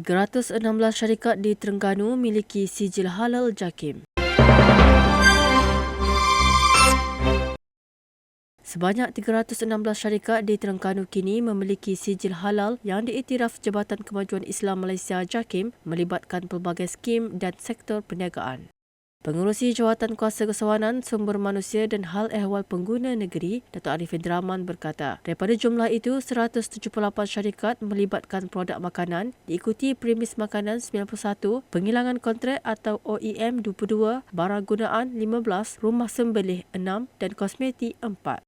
316 syarikat di Terengganu miliki sijil halal JAKIM. Sebanyak 316 syarikat di Terengganu kini memiliki sijil halal yang diiktiraf Jabatan Kemajuan Islam Malaysia JAKIM melibatkan pelbagai skim dan sektor perniagaan. Pengurusi Jawatan Kuasa Kesewanan Sumber Manusia dan Hal Ehwal Pengguna Negeri, Datuk Arifin Draman berkata, daripada jumlah itu, 178 syarikat melibatkan produk makanan, diikuti premis makanan 91, penghilangan kontrak atau OEM 22, barang gunaan 15, rumah sembelih 6 dan kosmetik 4.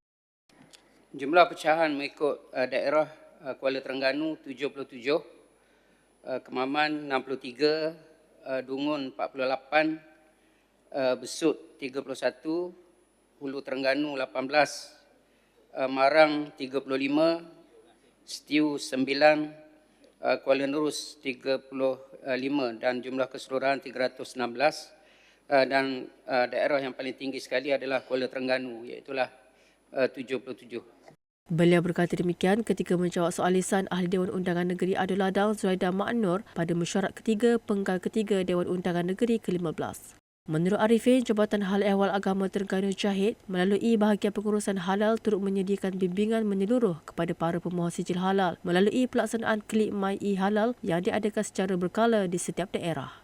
Jumlah pecahan mengikut uh, daerah uh, Kuala Terengganu 77, uh, Kemaman 63, uh, Dungun 48, uh, Besut 31, Hulu Terengganu 18, uh, Marang 35, Stiu 9, uh, Kuala Nerus 35 dan jumlah keseluruhan 316 uh, dan daerah yang paling tinggi sekali adalah Kuala Terengganu iaitu uh, 77. Beliau berkata demikian ketika menjawab soal lisan Ahli Dewan Undangan Negeri Adul Ladang Zuraida Ma'nur pada mesyuarat ketiga penggal ketiga Dewan Undangan Negeri ke-15. Menurut Arifin, Jabatan Hal Ehwal Agama Terengganu Jahid melalui bahagian pengurusan halal turut menyediakan bimbingan menyeluruh kepada para pemohon sijil halal melalui pelaksanaan klik My E Halal yang diadakan secara berkala di setiap daerah.